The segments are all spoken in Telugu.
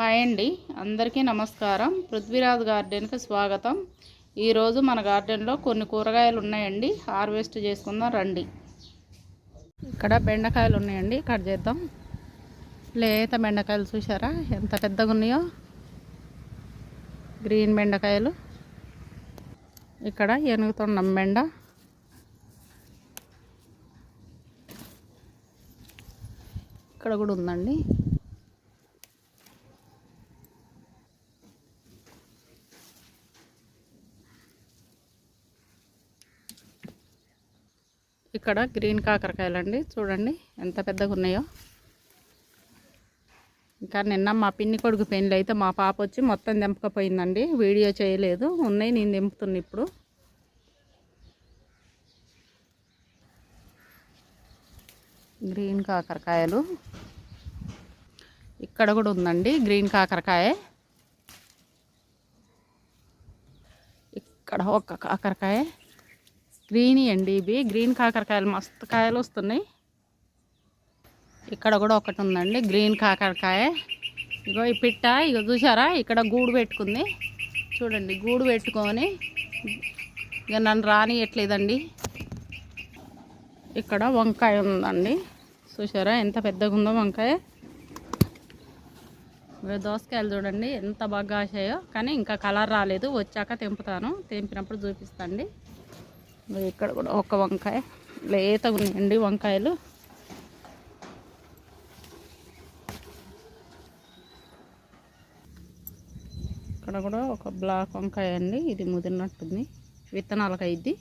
హాయ్ అండి. అందరికీ నమస్కారం. పృథ్వీరాజ్ గార్డెన్కి స్వాగతం. ఈరోజు మన గార్డెన్లో కొన్ని కూరగాయలు ఉన్నాయండి. హార్వెస్ట్ చేసుకుందాం రండి. ఇక్కడ బెండకాయలు ఉన్నాయండి. కట్ చేద్దాం. లేత బెండకాయలు చూసారా ఎంత పెద్దగా ఉన్నాయో? గ్రీన్ బెండకాయలు. ఇక్కడ ఎనుగుతున్నాం బెండ. ఇక్కడ కూడా ఉందండి. ఇక్కడ గ్రీన్ కాకరకాయలు అండి చూడండి ఎంత పెద్దగా ఉన్నాయో. ఇంకా నిన్న మా పిన్ని కొడుకు పెళ్ళి అయితే మా పాప వచ్చి మొత్తం దింపకపోయిందండి వీడియో చేయలేదు. ఉన్నాయి నేను దింపుతున్నా ఇప్పుడు. గ్రీన్ కాకరకాయలు. ఇక్కడ కూడా ఉందండి గ్రీన్ కాకరకాయ. ఇక్కడ ఒక కాకరకాయ. గ్రీన్ అండి ఇవి. గ్రీన్ కాకరకాయలు మస్తు కాయలు వస్తున్నాయి. ఇక్కడ కూడా ఒకటి ఉందండి గ్రీన్ కాకరకాయ. ఇగో ఈ పిట్ట ఇగో చూసారా ఇక్కడ గూడు పెట్టుకుంది. చూడండి గూడు పెట్టుకొని ఇక నన్ను రానియట్లేదండి. ఇక్కడ వంకాయ ఉందండి. చూసారా ఎంత పెద్దగా ఉందో వంకాయ. దోసకాయలు చూడండి ఎంత బాగా కాసాయో కానీ ఇంకా కలర్ రాలేదు వచ్చాక తెంపుతాను. తెంపినప్పుడు చూపిస్తాండి ఇక్కడ కూడా ఒక వంకాయ లేతగా ఉన్నాయండి వంకాయలు. ఇక్కడ కూడా ఒక బ్లాక్ వంకాయ అండి ఇది ముదిరినట్టుంది విత్తనాలకు అయింది.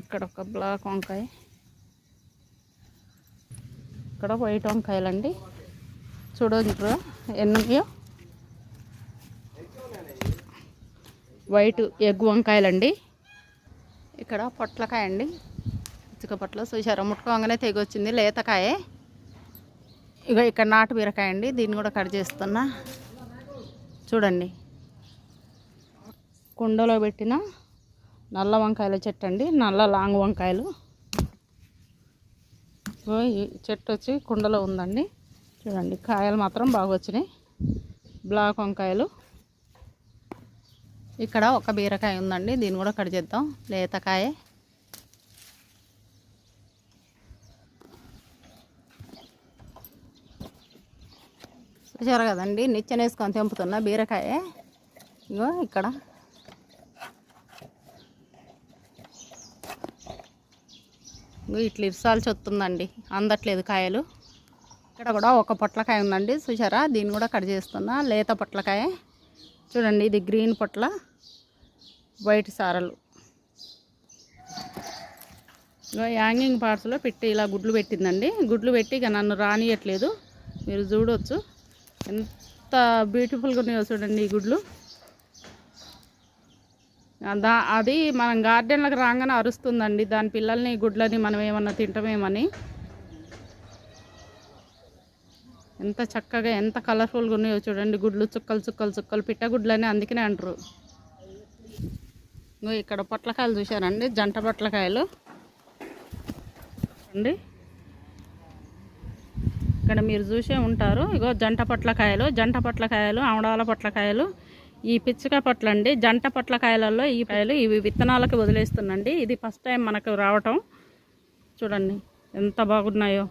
ఇక్కడ ఒక బ్లాక్ వంకాయ. ఇక్కడ వైట్ వంకాయలండి. చూడండి ఎన్ని ఉన్నాయో. వైట్ ఎగ్ వంకాయలండి. ఇక్కడ పొట్లకాయ అండి ఇసుక పొట్ల. చూసారా ముట్టుకోగానే తెగొచ్చింది లేతకాయే. ఇక ఇక్కడ నాటు బీరకాయ అండి దీన్ని కూడా కట్ చేస్తున్నా. చూడండి. కుండలో పెట్టిన నల్ల వంకాయల చెట్టు అండి నల్ల లాంగ్ వంకాయలు. ఈ చెట్టు వచ్చి కుండలో ఉందండి. చూడండి కాయలు మాత్రం బాగా వచ్చినాయి బ్లాక్ వంకాయలు. ఇక్కడ ఒక బీరకాయ ఉందండి దీన్ని కూడా కట్ చేద్దాం. లేతకాయ. చూసారు కదండి నిచ్చెన వేసుకొని తెంపుతున్న బీరకాయ. ఇగో ఇక్కడ. ఇగో ఇట్లా ఇర్సాల్సి వస్తుందండి అందట్లేదు కాయలు. ఇక్కడ కూడా ఒక పొట్లకాయ ఉందండి చూసారా? దీన్ని కూడా కట్ చేస్తున్నా లేత పొట్లకాయ. చూడండి ఇది గ్రీన్ పొట్ల వైట్ సారలు. యాంగింగ్ పార్ట్స్లో పెట్టి ఇలా గుడ్లు పెట్టిందండి. గుడ్లు పెట్టి ఇక నన్ను రానియట్లేదు. మీరు చూడవచ్చు ఎంత బ్యూటిఫుల్గా ఉన్నాయో చూడండి ఈ గుడ్లు. దా అది మనం గార్డెన్లకు రాగానే అరుస్తుందండి. దాని పిల్లల్ని గుడ్లని మనం ఏమన్నా తింటమేమని. ఎంత చక్కగా ఎంత కలర్ఫుల్గా ఉన్నాయో చూడండి. గుడ్లు చుక్కలు చుక్కలు చుక్కలు పిట్ట గుడ్లని అందుకనే అంటారు. ఇక్కడ పొట్లకాయలు చూసారండి జంట పొట్లకాయలు. అండి ఇక్కడ మీరు చూసే ఉంటారు ఇగో జంట పొట్లకాయలు జంట పొట్లకాయలు ఆమడాల పొట్లకాయలు. ఈ పిచ్చుక పొట్లండి జంట పొట్లకాయలలో ఈ కాయలు ఇవి విత్తనాలకు వదిలేస్తుందండి ఇది ఫస్ట్ టైం మనకు రావటం. చూడండి ఎంత బాగున్నాయో.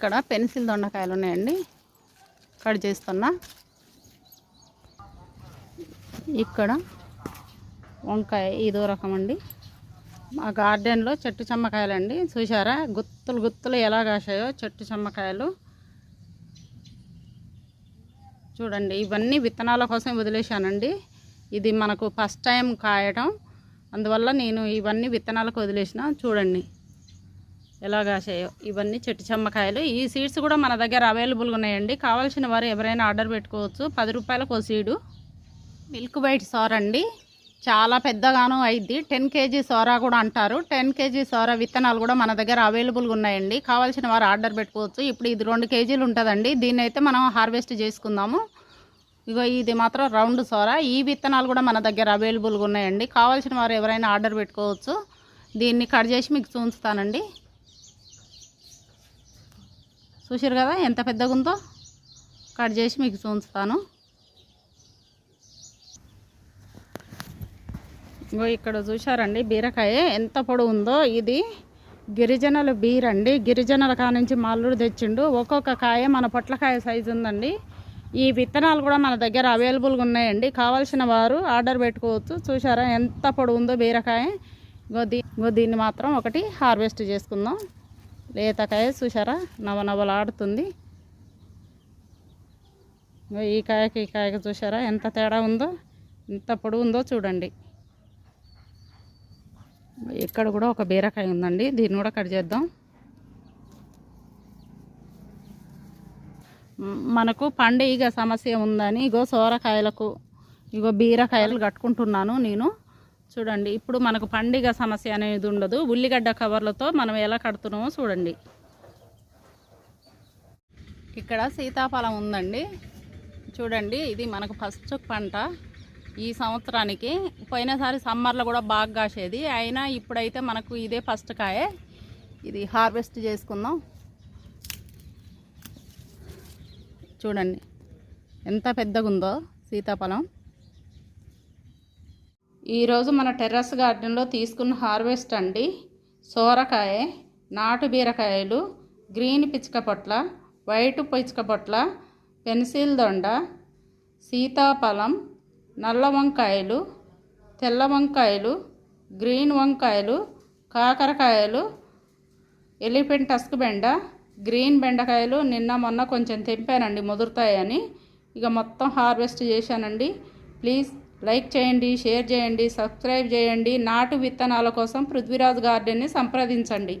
ఇక్కడ పెన్సిల్ దొండకాయలు ఉన్నాయండి. కట్ చేస్తున్నా. ఇక్కడ వంకాయ ఇదో రకం అండి. మా గార్డెన్లో చెట్టు చెమ్మకాయలండి. చూసారా గుత్తులు గుత్తులు ఎలా కాసాయో చెట్టు చెమ్మకాయలు. చూడండి ఇవన్నీ విత్తనాల కోసం వదిలేశానండి. ఇది మనకు ఫస్ట్ టైం కాయటం. అందువల్ల నేను ఇవన్నీ విత్తనాలకు వదిలేసిన. చూడండి. ఎలా కాసాయో ఇవన్నీ చెట్టు చెమ్మకాయలు. ఈ సీడ్స్ కూడా మన దగ్గర అవైలబుల్గా ఉన్నాయండి. కావాల్సిన వారు ఎవరైనా ఆర్డర్ పెట్టుకోవచ్చు. పది రూపాయలకు ఒక సీడు. మిల్క్ వైట్ సోర అండి. చాలా పెద్దగాను అయింది టెన్ కేజీ సోరా కూడా అంటారు. టెన్ కేజీ సోరా విత్తనాలు కూడా మన దగ్గర అవైలబుల్గా ఉన్నాయండి. కావాల్సిన వారు ఆర్డర్ పెట్టుకోవచ్చు. ఇప్పుడు ఇది రెండు కేజీలు ఉంటుందండి. దీన్ని అయితే మనం హార్వెస్ట్ చేసుకుందాము. ఇగో ఇది మాత్రం రౌండ్ సోరా. ఈ విత్తనాలు కూడా మన దగ్గర అవైలబుల్గా ఉన్నాయండి. కావాల్సిన వారు ఎవరైనా ఆర్డర్ పెట్టుకోవచ్చు. దీన్ని కట్ చేసి మీకు చూస్తానండి చూసారు కదా ఎంత పెద్దగా ఉందో కట్ చేసి మీకు చూస్తాను ఇంకో ఇక్కడ చూసారండి బీరకాయ ఎంత పొడవు ఉందో ఇది గిరిజనుల బీర్ అండి గిరిజనుల కానుంచి మల్లుడు తెచ్చిండు. ఒక్కొక్క కాయ మన పొట్లకాయ సైజు ఉందండి. ఈ విత్తనాలు కూడా మన దగ్గర అవైలబుల్గా ఉన్నాయండి. కావాల్సిన వారు ఆర్డర్ పెట్టుకోవచ్చు. చూసారా ఎంత పొడవు ఉందో బీరకాయ. ఇంకో దీ ఇంకో దీన్ని మాత్రం ఒకటి హార్వెస్ట్ చేసుకుందాం. లేతకాయ చూసారా నవనవలాడుతుంది. ఈ కాయకి ఈ కాయకి చూసారా ఎంత తేడా ఉందో ఎంత పొడవు ఉందో చూడండి. ఇక్కడ కూడా ఒక బీరకాయ ఉందండి. దీన్ని కూడా కట్ చేద్దాం. మనకు మనకు పండుగ సమస్య ఉందని ఇగో సోరకాయలకు ఇగో బీరకాయలు కట్టుకుంటున్నాను నేను. చూడండి ఇప్పుడు మనకు పండుగ సమస్య అనేది ఉండదు. ఉల్లిగడ్డ కవర్లతో మనం ఎలా కడుతున్నామో చూడండి. ఇక్కడ సీతాఫలం ఉందండి. చూడండి ఇది మనకు ఫస్ట్ పంట. ఈ సంవత్సరానికి పోయినసారి సమ్మర్లో కూడా బాగా కాసేది. అయినా ఇప్పుడైతే మనకు ఇదే ఫస్ట్ కాయే. ఇది హార్వెస్ట్ చేసుకుందాం. చూడండి ఎంత పెద్దగా ఉందో సీతాఫలం. ఈరోజు మన టెర్రస్ గార్డెన్లో తీసుకున్న హార్వెస్ట్ అండి. సోరకాయ నాటు బీరకాయలు గ్రీన్ పిచ్చుక పొట్ల వైట్ పిచ్చుక పొట్ల పెన్సిల్ దొండ సీతాఫలం నల్ల వంకాయలు తెల్ల వంకాయలు గ్రీన్ వంకాయలు కాకరకాయలు ఎలిఫెంట్ టస్క్ బెండ గ్రీన్ బెండకాయలు నిన్న మొన్న కొంచెం తెంపానండి ముదురుతాయని. ఇక మొత్తం హార్వెస్ట్ చేశానండి. ప్లీజ్ లైక్ చేయండి షేర్ చేయండి సబ్స్క్రైబ్ చేయండి. నాటు విత్తనాల కోసం పృథ్వీరాజ్ గార్డెన్ని సంప్రదించండి.